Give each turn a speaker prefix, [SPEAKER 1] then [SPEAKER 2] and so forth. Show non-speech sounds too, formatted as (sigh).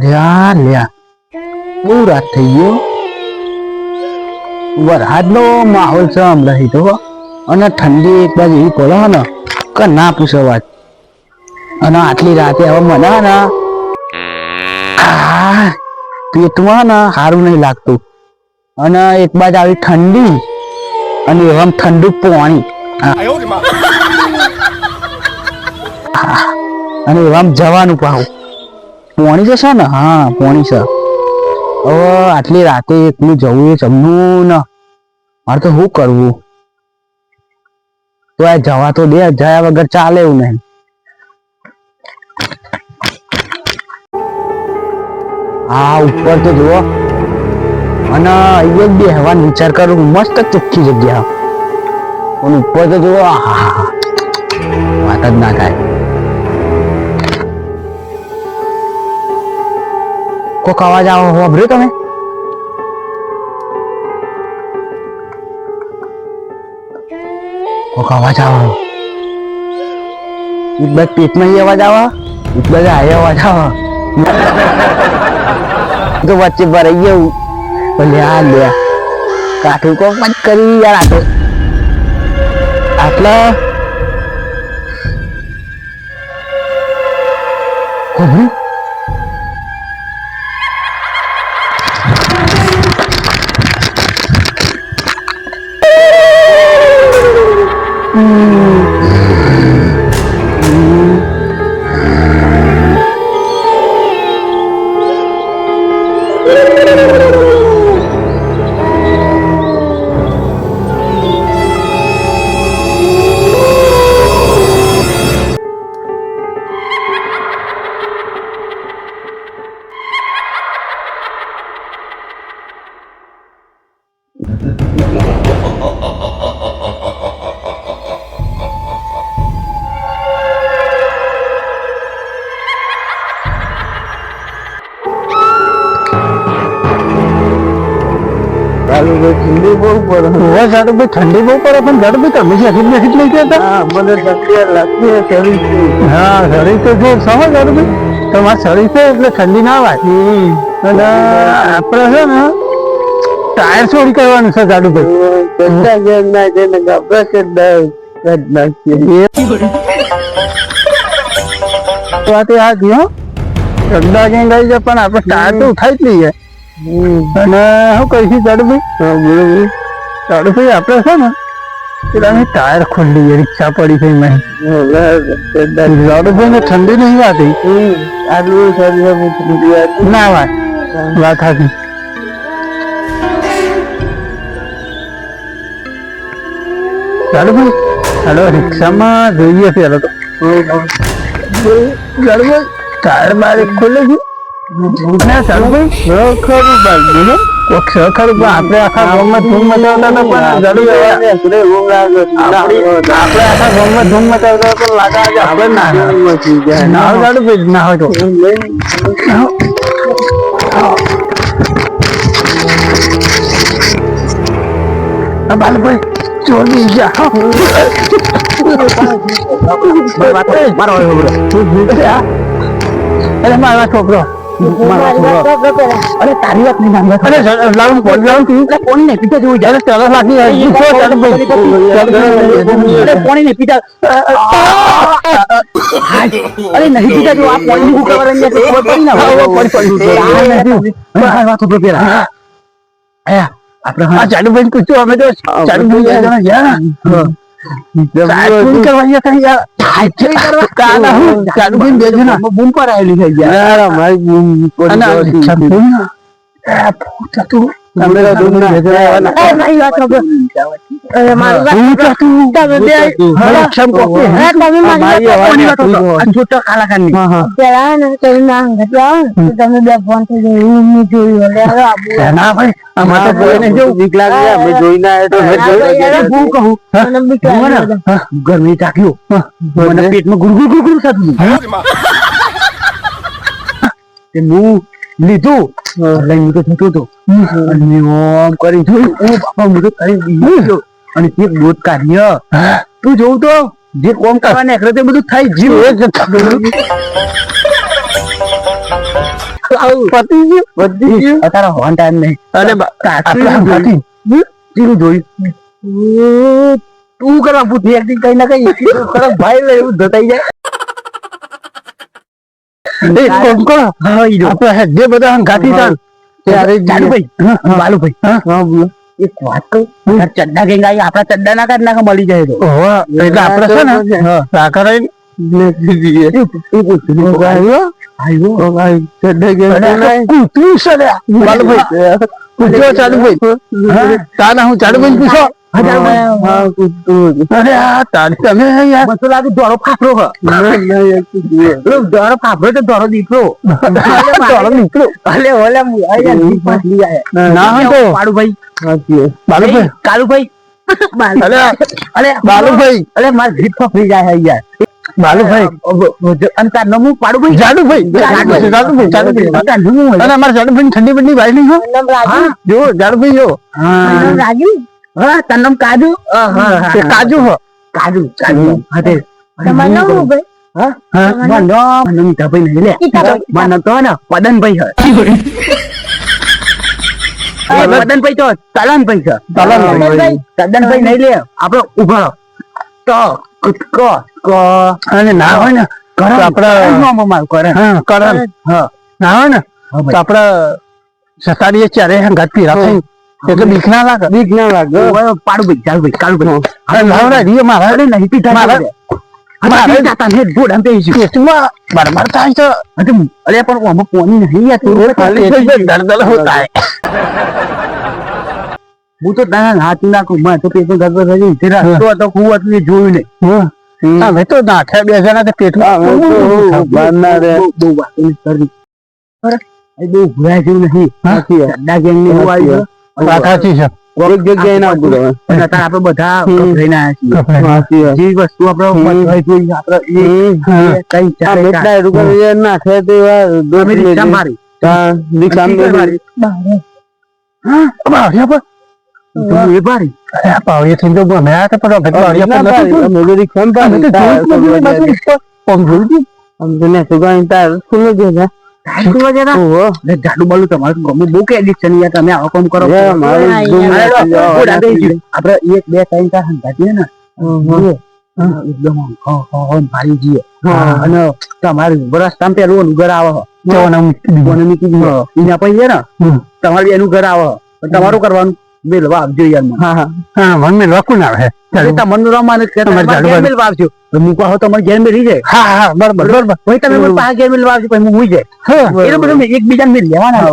[SPEAKER 1] લ્યા લ્યા. બહુ રાત થઈ ગયો. વરસાદનો માહોલ છે હમણાં તો અને ઠંડી એક બાજુ એવી પડે ને કે ના પૂછો વાત. અને આટલી રાતે હવે મને ના પેટમાં ને સારું નહીં લાગતું. અને એક બાજુ આવી ઠંડી અને એવા ઠંડુ પાણી. અને એવા જવાનું પાહું. પોણી તો છે ને? હા, પોણી છે. હવે આટલી રાતે એકલું જવું એ જમવું ને. મારે તો શું કરવું? તો આ જવા તો દે, જયા વગર ચાલે એવું નહીં. હા ઉપર તો જુઓ. અને અહીંયા જ બેહવાનો વિચાર કરું મસ્ત ચોખ્ખી જગ્યા. અને ઉપર તો જુઓ, આહાહા. વાત જ ના થાય. કોક અવાજ આવો વાપર્યો તમે? કોક અવાજ આવો. એક બાદ પેટમાં અવાજ આવે? એક બાદ આ અવાજ આવે. તો વચ્ચે ભરાઈ ગયું ભલે આ લે. કાઠું કોક મત કરી યાર આ આટલા? ખબર ઠંડી બહુ પડે. હવે જાડુ ભાઈ ઠંડી બહુ પડે પણ જાડુ ભાઈ તમે જેકેટ બેકેટ લઈ ગયા હતા મને ઠંડી લાગતી શરીર હા શરીર તો છે સમજ જાડુ ભાઈ તમારે શરીર છે એટલે ઠંડી ના વાય. અને આપણે છે ને ટાયર ચોરી કરવાનું છે જાડુ ભાઈ. વાત એ આ ગયો. ઠંડા ગેંગ આવી જાય પણ આપણે ટાયર તો ઉઠાવી જ લઈએ અને શું કહીશું જાડુભાઈ જાડુભાઈ આપણે છે ને પેલા ટાયર ખોલી લઈએ રિક્ષા પડી થઈ મેં જાડુભાઈ ને ઠંડી નહીં વાતી આટલું શરીર ના વાત. વાત હતી જાડુભાઈ હાલો રિક્ષામાં જોઈએ પેલો તો. જાડુભાઈ ટાયર બારે ખોલે છે. ના સારું ખરું બાજુ ખરું આપણે આખા ગામમાં ધૂમ મચાવતા હતા પણ આપણે આખા ગામમાં ધૂમ મચાવતા છોકરો અરે તારી વાત નહીં માનવા અરે લાવું ફોન લાવું તું. ફોન ને પીતા જેવું જ્યારે ચાલો લાગી અરે ફોન ને પીતા અરે નહીં પીતા જો આ ફોનની હું ખબર પડી ના પડી પડી વાત તો પેલા. આયા આપણે હા. ચાલુ ભાઈ પૂછ્યું અમે તો ચાલુ ભાઈ ગયા. બૂમ પર આવેલી થઈ ગયા
[SPEAKER 2] પેલા ને તમે ના ઘટ્યા તો તમે બે ફોન થઈ જાય એવું મેં જોયું એટલે હવે આબુ
[SPEAKER 1] ના ભાઈ આમાં તો કોઈને જેવું બીક લાગે અમે જોઈને આવ્યા તો અમે જોયું હું કહું
[SPEAKER 2] મને બીક લાગે
[SPEAKER 1] ગરમી મને પેટમાં ગુરગુર ગુરગુર થતું તે હું લીધું લઈને તો થતું હતું અને ઓમ કરી જોયું ઓ બાપા હું તો કરી દીધું અને તે દૂધ કાઢ્યો. તું જોઉં તો જે કોમ કરવા નીકળે તે બધું થાય જીવ.
[SPEAKER 3] તું કરવા પૂછી એક્ટિંગ કઈ ના કઈ. ભાઈ લે એવું ધતાઈ જાય. જો.
[SPEAKER 1] બધા તાન ત્યારે
[SPEAKER 3] ચાલુભાઈ બાલુભાઈ
[SPEAKER 1] હા બોલો.
[SPEAKER 3] એક વાત કહું ચડ્ડા ગેંગ આવી આપડા ચડ્ડા ના કાઢ નાખે મળી જાય તો.
[SPEAKER 1] એટલે આપડે છે ને સાકર
[SPEAKER 3] દોરો દીકરો આયા.
[SPEAKER 1] ના (laughs) હોય તો.
[SPEAKER 3] બાલુભાઈ
[SPEAKER 1] બાલુભાઈ?
[SPEAKER 3] કાલુભાઈ.
[SPEAKER 1] અલે
[SPEAKER 3] અલે
[SPEAKER 1] બાલુભાઈ.
[SPEAKER 3] અલે મારે જીપ ફફડી જાય યાર.
[SPEAKER 1] બાલુભાઈ.
[SPEAKER 3] અને તાર પાડુભાઈ?
[SPEAKER 1] જાડુભાઈ જાડુભાઈ જાડુભાઈ જાડુભાઈ
[SPEAKER 3] તાર
[SPEAKER 1] અને અમારા જાડુભાઈ ઠંડી બંડી જો. જાડુભાઈ જો.
[SPEAKER 2] રાજુ?
[SPEAKER 3] હા કાજુ? હા,
[SPEAKER 1] કાજુ હો.
[SPEAKER 3] કાજુ કાજુ. હા
[SPEAKER 2] તમારું નામ ભાઈ?
[SPEAKER 3] હા? મીઠાભાઈ નહીં લે તો ને એ મદનભાઈ તો તલનભાઈ છે.
[SPEAKER 1] તલનભાઈ.
[SPEAKER 3] તદનભાઈ નહીં લે આપડે ઊભા તો ક ક
[SPEAKER 1] અને ના હોય ને
[SPEAKER 3] મારું કરે
[SPEAKER 1] હા કરણ.
[SPEAKER 3] હા.
[SPEAKER 1] ના હોય ને તો આપણે સતાડીએ ચારે હંગાત પીરા થઈ એટલે બીક ના લાગે. બીક ના લાગે.
[SPEAKER 3] ભાઈ ચાલુભાઈ કાલુભાઈ
[SPEAKER 1] અરે લાવડા રીએ મારા.
[SPEAKER 3] નહીં પીધા
[SPEAKER 1] મારા- બરબર થાય છે?
[SPEAKER 3] અરે પણ અમુક પોની નહીં યાર તું
[SPEAKER 1] હોતા હે.
[SPEAKER 3] હું તો તને હાથ નાખું. મેં તો પેટનું ગરબર થઈ ગયું. રસ્તો હતો હું હતું એ જોયું નહીં.
[SPEAKER 1] હવે તો નાખ્યા બે જણા તો પેટમાં
[SPEAKER 3] બહુ કરવી. બહુ ભૂલાય જેવું નહીં ચડ્ડા gang ને છે.
[SPEAKER 1] વાત સાચી છે.
[SPEAKER 3] કોઈક જગ્યાએ ના ભૂલાય. અને અત્યારે આપણે બધા. ગભરાઈને આવ્યા છીએ. જે વસ્તુ આપણે જોઈએ, આપણે એ-
[SPEAKER 1] હા.
[SPEAKER 3] કઈ ચાલે ચાલે. અમે રિક્ષા મારી. રિક્ષા મારી.
[SPEAKER 1] હા બાવળિયા પર
[SPEAKER 3] તું એ મારી.
[SPEAKER 1] અરે આ થઈ તો પણ નથી નથી જોયું હતું? નથી
[SPEAKER 3] ને? છે ને
[SPEAKER 1] હમ.
[SPEAKER 3] તમારે એનું ઘર આવે. તમારું કરવાનું. મેલવા આપજો યાર મને.
[SPEAKER 1] હા મને મેલવા કોણ આવે? તમારે
[SPEAKER 3] તમારે ઘેર મેલવા આવજો. મૂકવા હોય તો મને ઘેર મેલી જાય
[SPEAKER 1] હા હા બરાબર
[SPEAKER 3] તમે મને પાછા ઘેર મેલવા આવજો પછી હું હુઈ જાય.
[SPEAKER 1] હા.
[SPEAKER 3] બધું એકબીજાને મેલ લેવાના.